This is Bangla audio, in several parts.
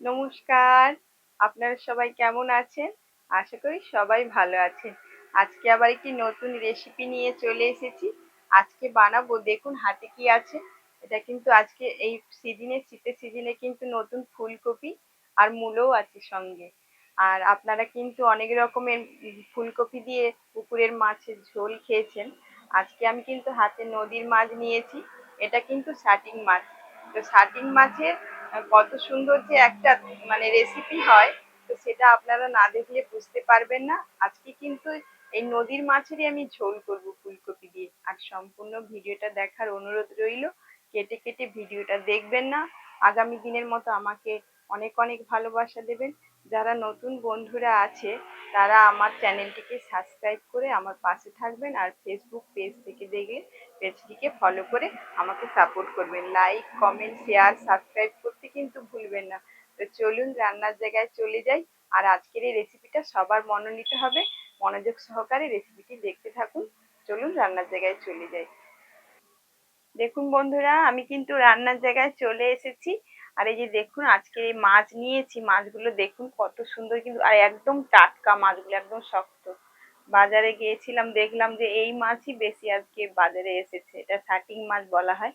নমস্কার। আপনারা সবাই কেমন আছেন? আশা করি সবাই ভালো আছেন। আজকে আবার একটি নতুন রেসিপি নিয়ে চলে এসেছি। আজকে বানাবো, দেখুন হাতে কি আছে। এটা কিন্তু আজকে এই সিজনে শীতের সিজনে কিন্তু নতুন ফুলকপি আর মূলও আছে সঙ্গে। আর আপনারা কিন্তু অনেক রকমের ফুলকপি দিয়ে পুকুরের মাছের ঝোল খেয়েছেন। আজকে আমি কিন্তু হাতে নদীর মাছ নিয়েছি। এটা কিন্তু শাটিং মাছ। তো শাটিং মাছের কত সুন্দর যে একটা মানে রেসিপি হয়, তো সেটা আপনারা না দেখলে বুঝতে পারবেন না। আজকে কিন্তু এই নদীর মাছেরই আমি ঝোল করব ফুলকপি দিয়ে। আর সম্পূর্ণ ভিডিওটা দেখার অনুরোধ রইল, কেটে কেটে ভিডিওটা দেখবেন না। আগামী দিনের মতো আমাকে অনেক অনেক ভালোবাসা দেবেন। যারা নতুন বন্ধুরা আছে, তারা আমার চ্যানেলটিকে সাবস্ক্রাইব করে আমার পাশে থাকবেন আর ফেসবুক পেজ থেকে দেখলে পেজটিকে ফলো করে আমাকে সাপোর্ট করবেন। লাইক কমেন্ট শেয়ার সাবস্ক্রাইব কিন্তু ভুলবেন না। তো চলুন রান্নার জায়গায় চলে যাই আর আজকের এই রেসিপিটা সবার মনোনীত হবে। মনোযোগ সহকারে রেসিপিটি দেখতে থাকুন। চলুন রান্নার জায়গায় চলে যাই। দেখুন বন্ধুরা, আমি কিন্তু রান্নার জায়গায় চলে এসেছি। আর এই যে দেখুন আজকে এই মাছ নিয়েছি। মাছগুলো দেখুন কত সুন্দর কিন্তু, আর একদম টাটকা মাছগুলো, একদম শক্ত। বাজারে গিয়েছিলাম, দেখলাম যে এই মাছই বেশি আজকে বাজারে এসেছে। এটা শাটিং মাছ বলা হয়।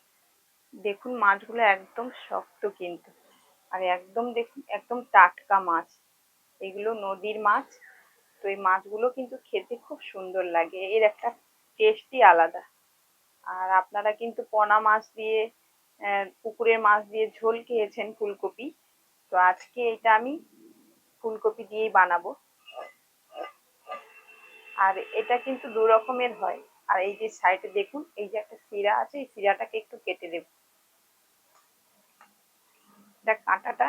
দেখুন মাছগুলো একদম শক্ত কিন্তু। আর একদম দেখুন, একদম টাটকা মাছ। এগুলো নদীর মাছ। তো এই মাছগুলো কিন্তু খেতে খুব সুন্দর লাগে। এর একটা টেস্টই আলাদা। আর আপনারা কিন্তু পোনা মাছ দিয়ে পুকুরের মাছ দিয়ে ঝোল খেয়েছেন ফুলকপি। তো আজকে এটা আমি ফুলকপি দিয়েই বানাবো। আর এটা কিন্তু দু রকমের হয়। আর এই যে সাইডে দেখুন, এই যে একটা শিরা আছে, এই শিরাটাকে একটু কেটে দেব। এটা কাঁটাটা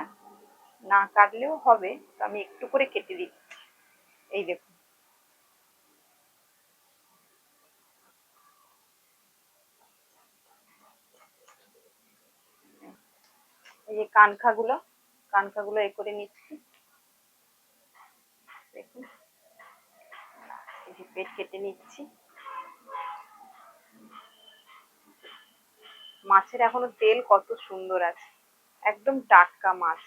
না কাটলেও হবে, তো আমি একটু করে কেটে দিচ্ছি। এই দেখুন এই যে কানখাগুলো কানখাগুলো এ করে নিচ্ছি। দেখুন। পেট কেটে নিচ্ছি। মাছের এখনও তেল কত সুন্দর আছে। একদম টাটকা মাছ।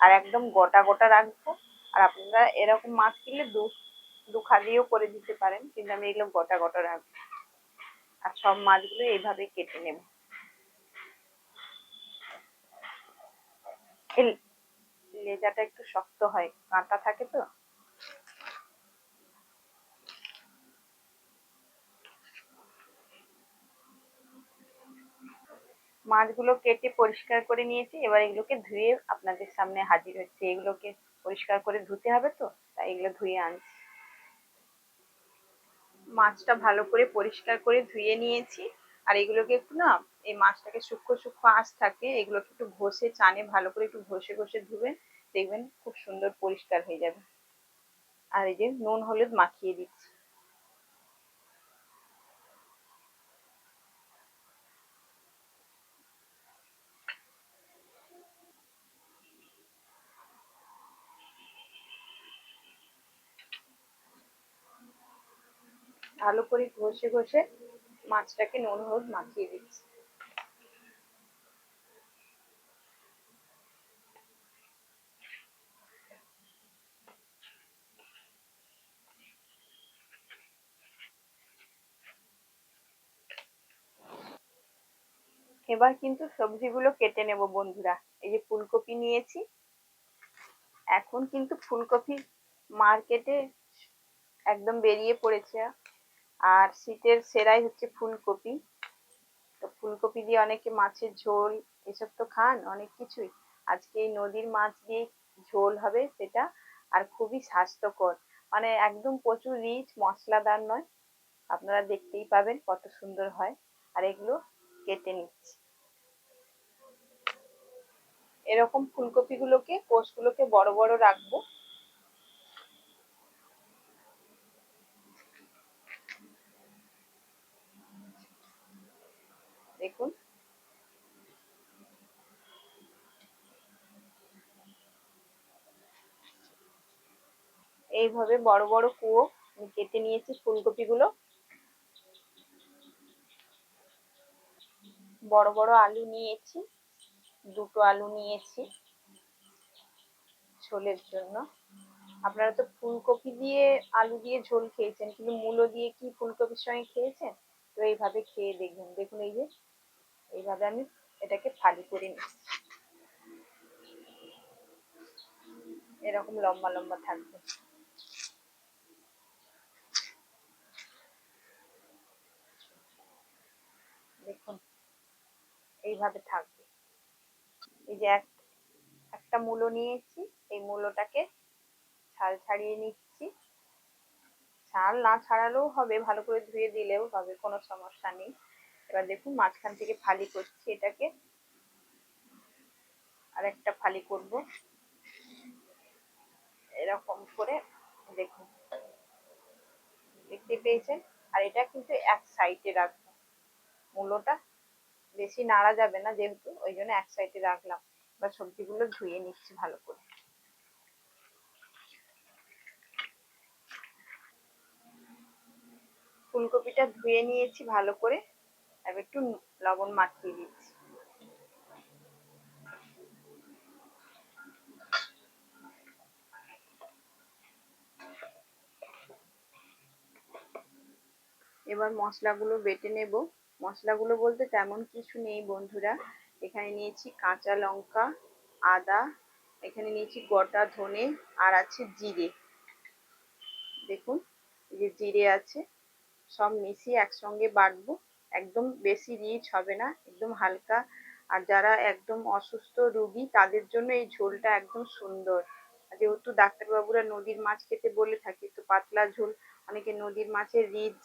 আর একদম গোটা গোটা রাখব। আর আপনারা এরকম মাছ কিনলে দু দু খাদিও করে দিতে পারেন, কিন্তু আমি এগুলো গোটা গোটা রাখব। আর সব মাছগুলো এইভাবে কেটে নেব। লেজাটা একটু শক্ত হয়, কাঁটা থাকে তো? মাছগুলো কেটে পরিষ্কার করে নিয়েছি, এবার এগুলোকে ধুয়ে আপনাদের সামনে হাজির হচ্ছে। এগুলোকে পরিষ্কার করে ধুতে হবে তো, তাই এগুলো ধুয়ে আনছি। মাছটা ভালো করে পরিষ্কার করে ধুয়ে নিয়েছি, আর এগুলোকে একটু না, এই মাছটাকে সূক্ষ্ম সূক্ষ্ম আঁশ থাকে, এগুলোকে একটু ঘষে, চানে ভালো করে একটু ঘষে ঘষে ধুবেন, দেখবেন খুব সুন্দর পরিষ্কার হয়ে যাবে। আর এই যে নুন, হলুদ মাখিয়ে দিচ্ছি। ভালো করে ঘষে ঘষে মাছটাকে নুন, হলুদ মাখিয়ে দিচ্ছি। এবার কিন্তু সবজিগুলো কেটে নেব বন্ধুরা। এই যে ফুলকপি নিয়েছি। এখন কিন্তু ফুলকপি মার্কেটে একদম বেরিয়ে পড়েছে। আর শীতের সেরাই হচ্ছে ফুলকপি। তো ফুলকপি দিয়ে অনেকে মাছের ঝোল, এসব তো খান, অনেক কিছুই। আজকে এই নদীর মাছ দিয়ে ঝোল হবে সেটা, আর খুবই স্বাস্থ্যকর। মানে একদম প্রচুর রিচ, মশলাদার নয়। আপনারা দেখতেই পাবেন কত সুন্দর হয়। আর এগুলো কেটে নিচ্ছি। এরকম ফুলকপিগুলোকে, কোষগুলোকে বড় বড় রাখব দেখুন এইভাবে বড় বড় কুয়ো কেটে নিয়েছি ফুলকপিগুলো। বড় বড় আলু নিয়েছি, দুটো আলু নিয়েছি ঝোলের জন্য। আপনারা তো ফুলকপি দিয়ে আলু দিয়ে ঝোল খেয়েছেন, কিন্তু মূলো দিয়ে কি ফুলকপির সঙ্গে খেয়েছেন? তো এইভাবে খেয়ে দেখবেন। দেখুন এই যে, এইভাবে আমি এটাকে ফালি করে নিচ্ছি। এরকম লম্বা লম্বা থাকবে। দেখুন, এইভাবে থাকবে। এই যে এক, একটা মূলো নিয়েছি, এই মূলোটাকে ছাল ছাড়িয়ে নিচ্ছি। ছাল না ছাড়ালেও হবে, ভালো করে ধুয়ে দিলেও হবে, কোনো সমস্যা নেই। এবার দেখুন, মাঝখান থেকে ফালি করছি এটাকে। আর একটা ফালি করব। এরকম করে দেখুন। দেখতে পেয়েছেন? আর এটা কিন্তু এক সাইডে রাখব। মূলোটা বেশি নাড়া যাবে না যেহেতু, ওই জন্য এক সাইডে রাখলাম। এবার সবজিগুলো ধুয়ে নিচ্ছি ভালো করে। ফুলকপিটা ধুয়ে নিয়েছি ভালো করে। একটু লবণ মাখিয়ে দিচ্ছি। এবার মশলাগুলো বেটে নেব। মশলাগুলো বলতে তেমন কিছু নেই বন্ধুরা। এখানে নিয়েছি কাঁচা লঙ্কা, আদা, এখানে নিয়েছি গোটা ধনে, আর আছে জিরে। দেখুন, এই যে জিরে আছে, সব মিশিয়ে একসঙ্গে বাটবো। একদম বেশি রিচ হবে না, একদম হালকা। আর যারা একদম অসুস্থ রুগী, তাদের জন্য এই ঝোলটা একদম সুন্দর। যেহেতু ডাক্তারবাবুরা নদীর মাছ খেতে বলে থাকে, তো পাতলা ঝোল, অনেকে নদীর মাছের রিচ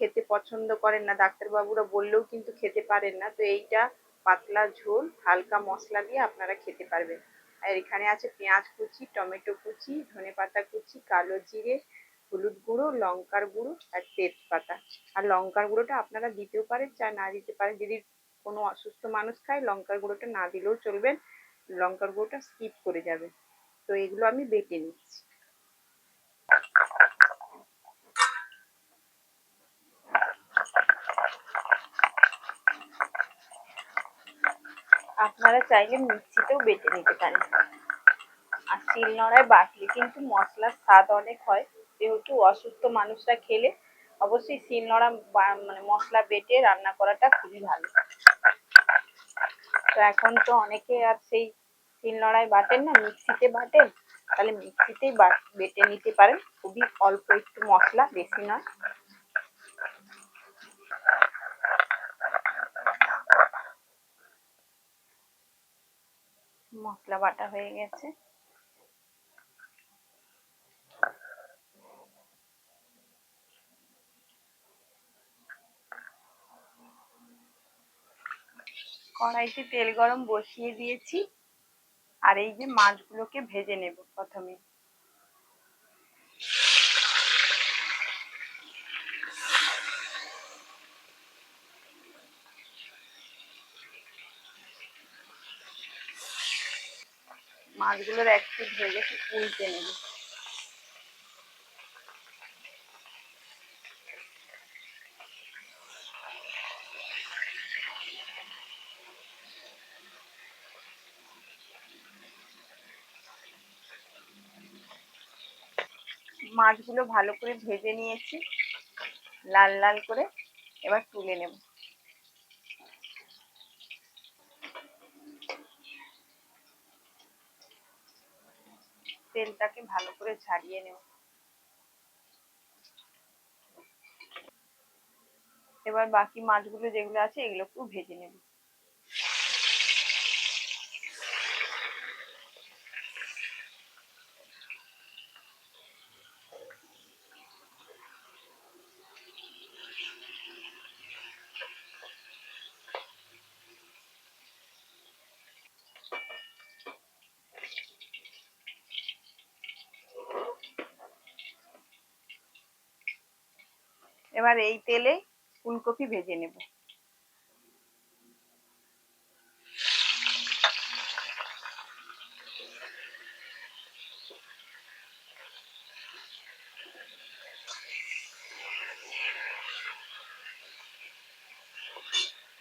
খেতে পছন্দ করেন না। ডাক্তারবাবুরা বললেও কিন্তু খেতে পারেন না। তো এইটা পাতলা ঝোল, হালকা মশলা দিয়ে আপনারা খেতে পারবেন। আর এখানে আছে পেঁয়াজ কুচি, টমেটো কুচি, ধনে পাতা কুচি, কালো জিরে, হলুদ গুঁড়ো, লঙ্কার গুঁড়ো আর তেজপাতা। আর লঙ্কার গুঁড়োটা আপনারা দিতেও পারেন, চা না দিতে পারেন। যদি কোনো অসুস্থ মানুষ খায়, লঙ্কার গুঁড়োটা না দিলেও চলবেন লঙ্কার গুঁড়োটা স্কিপ করে যাবে। তো এগুলো আমি বেটে নিচ্ছি। আপনারা চাইলে মিক্সিতেও বেটে নিতে পারেন। আর শিলনোড়ায় বাটলে কিন্তু মশলার স্বাদ অনেক হয়। যেহেতু অসুস্থ মানুষরা খেলে, অবশ্যই শিলনোড়া মানে মশলা বেটে রান্না করাটা খুবই ভালো। তো এখন তো অনেকে আর সেই শিলনোড়ায় বাটেন না, মিক্সিতে বাটেন। তাহলে মিক্সিতেই বেটে নিতে পারেন। খুবই অল্প একটু মশলা, বেশি নয়। মশলা বাটা হয়ে গেছে। কড়াইতে তেল গরম বসিয়ে দিয়েছি। আর এই যে মাছগুলোকে ভেজে নেব প্রথমে। মাছগুলোর এক হয়ে গেছে, উল্টে নেব। মাছগুলো ভালো করে ভেজে নিয়েছি, লাল লাল করে এবার তুলে নেব। তেলটাকে ভালো করে ছাড়িয়ে নেব। এবার বাকি মাছগুলো যেগুলো আছে এগুলো একটু ভেজে নেব। এবার এই তেলে ফুলকপি ভেজে নেব।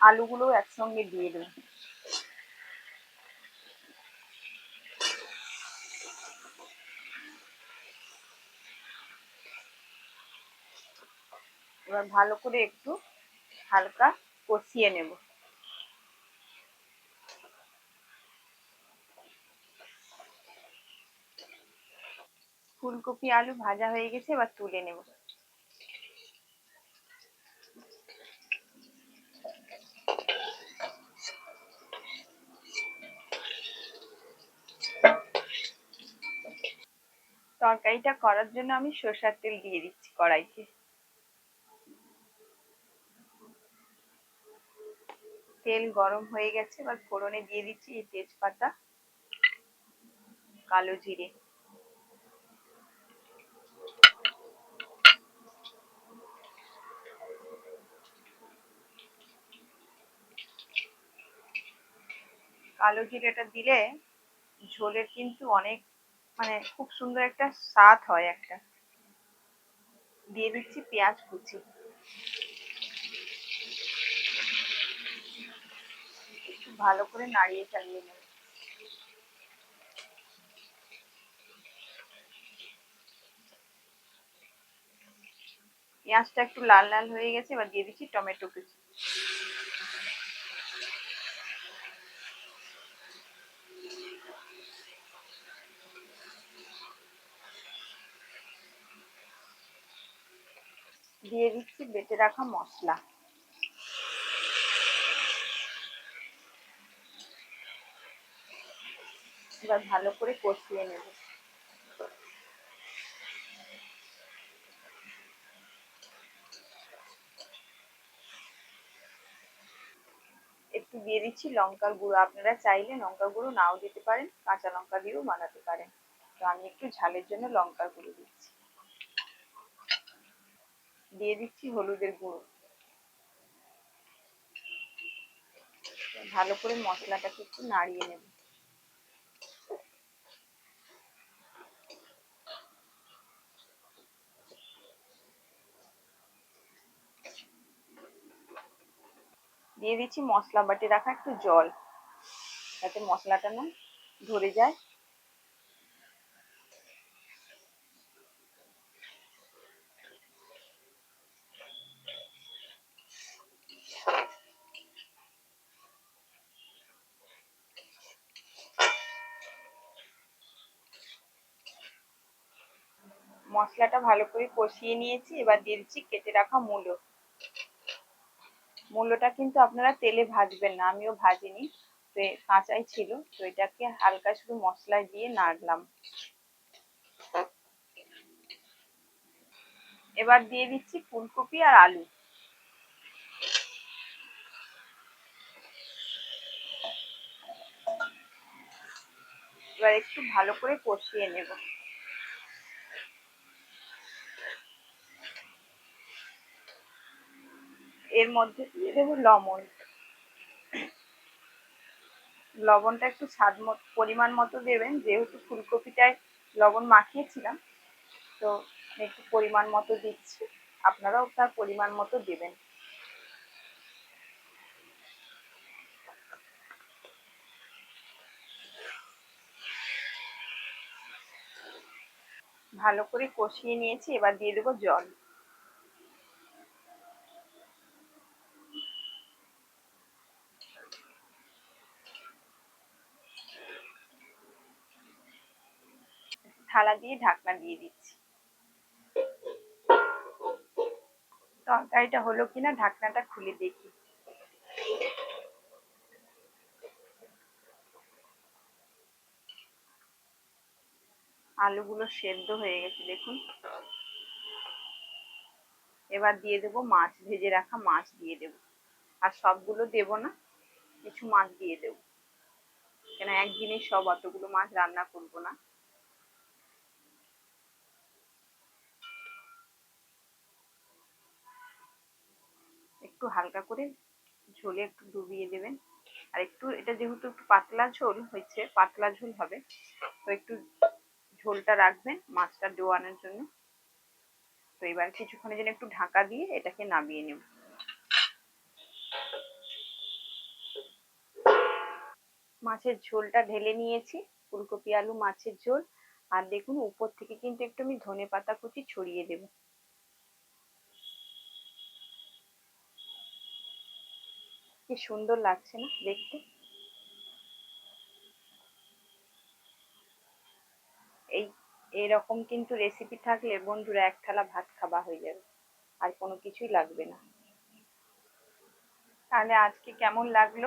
আলুগুলো একসঙ্গে দিয়ে দেবো। এবার ভালো করে একটু হালকা কষিয়ে নেব। ফুলকপি, আলু ভাজা হয়ে গেছে, এবার তুলে নেব। তরকারিটা করার জন্য আমি সর্ষার তেল দিয়ে দিচ্ছি কড়াইতে। তেল গরম হয়ে গেছে, এবার ফোড়নে দিয়ে দিচ্ছি এই তেজপাতা, কালো জিরে। কালো জিরেটা দিলে ঝোলের কিন্তু অনেক মানে খুব সুন্দর একটা স্বাদ হয় একটা। দিয়ে দিচ্ছি পেঁয়াজ কুচি। ভালো করে নাড়িয়ে চালিয়ে নেব। পেঁয়াজটা একটু লাল লাল হয়ে গেছে, এবার দিয়ে দিচ্ছি টমেটো কুচি। দিয়ে দিচ্ছি বেটে রাখা মশলা। এবার ভালো করে কষিয়ে নেব। একটু দিয়ে দিচ্ছি লঙ্কার গুঁড়ো। আপনারা চাইলে লঙ্কার গুঁড়ো নাও দিতে পারেন, কাঁচা লঙ্কা দিয়েও বানাতে পারেন। তো আমি একটু ঝালের জন্য লঙ্কার গুঁড়ো দিচ্ছি। দিয়ে দিচ্ছি হলুদের গুঁড়ো। ভালো করে মশলাটাকে একটু নাড়িয়ে নেব। দিয়ে দিচ্ছি মশলা বাটি, রাখা একটু জল। যাতে মশলাটা না ধরে যায়। মশলাটা ভালো করে কষিয়ে নিয়েছি। এবার দিয়ে দিচ্ছি কেটে রাখা মূলো। মূলোটা কিন্তু আপনারা তেলে ভাজবেন না, আমিও ভাজিনি। তো কাঁচাই ছিল, তো এটাকে হালকা শুধু মশলায় দিয়ে নাড়লাম। এবার দিয়ে দিচ্ছি ফুলকপি আর আলু। এবার একটু ভালো করে কষিয়ে নেব। এর মধ্যে দিয়ে দেবো লবণ। লবণটা একটু স্বাদ পরিমাণ মতো দেবেন, যেহেতু ফুলকপিটায় লবণ মাখিয়েছিলাম, তো একটু পরিমাণ মতো দিচ্ছি, আপনারাও তার পরিমাণ মতো দেবেন। ভালো করে কষিয়ে নিয়েছি, এবার দিয়ে দেবো জল। থালা দিয়ে ঢাকনা দিয়ে দিচ্ছি। তরকারিটা হলো কিনা ঢাকনাটা খুলে দেখি। আলুগুলো সেদ্ধ হয়ে গেছে, দেখুন। এবার দিয়ে দেব মাছ, ভেজে রাখা মাছ দিয়ে দেব। আর সবগুলো দেব না, কিছু মাছ দিয়ে দেব। কেন, একদিনে সব অতগুলো মাছ রান্না করব না। একটু হালকা করে ঝোলে একটু ডুবিয়ে দেবেন। আর একটু, এটা যেহেতু একটু পাতলা ঝোল হয়েছে, পাতলা ঝোল হবে, তো একটু ঝোলটা রাখবেন মাছটা ডোয়ানোর জন্য। তো এবার কিছুক্ষণের জন্য একটু ঢাকা দিয়ে এটাকে নামিয়ে নেব। মাছের ঝোলটা ঢেলে নিয়েছি, ফুলকপি আলু মাছের ঝোল। আর দেখুন, উপর থেকে কিন্তু একটু আমি ধনে পাতা কুচি ছড়িয়ে দেব। কি সুন্দর লাগছে না দেখতে? এই, এরকম কিন্তু রেসিপি থাকলে বন্ধুরা এক থালা ভাত খাওয়া হয়ে যাবে, আর কোনো কিছুই লাগবে না। তাহলে আজকে কেমন লাগল?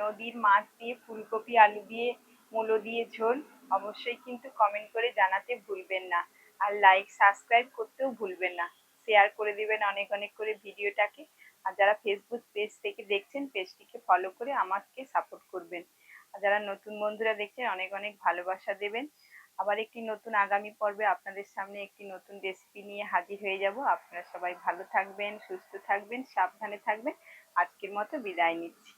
নদীর মাছ দিয়ে ফুলকপি, আলু দিয়ে মূলো দিয়ে ঝোল, অবশ্যই কিন্তু কমেন্ট করে জানাতে ভুলবেন না। আর লাইক সাবস্ক্রাইব করতেও ভুলবেন না। শেয়ার করে দিবেন অনেক অনেক করে ভিডিওটাকে। আর যারা ফেসবুক পেজ থেকে দেখছেন পেজটিকে ফলো করে আমাকে সাপোর্ট করবেন। আর যারা নতুন বন্ধুরা দেখছেন, অনেক অনেক ভালোবাসা দেবেন। আবার একটি নতুন আগামী পর্বে আপনাদের সামনে একটি নতুন রেসিপি নিয়ে হাজির হয়ে যাব। আপনারা সবাই ভালো থাকবেন, সুস্থ থাকবেন, সাবধানে থাকবেন। আজকের মতো বিদায় নিচ্ছি।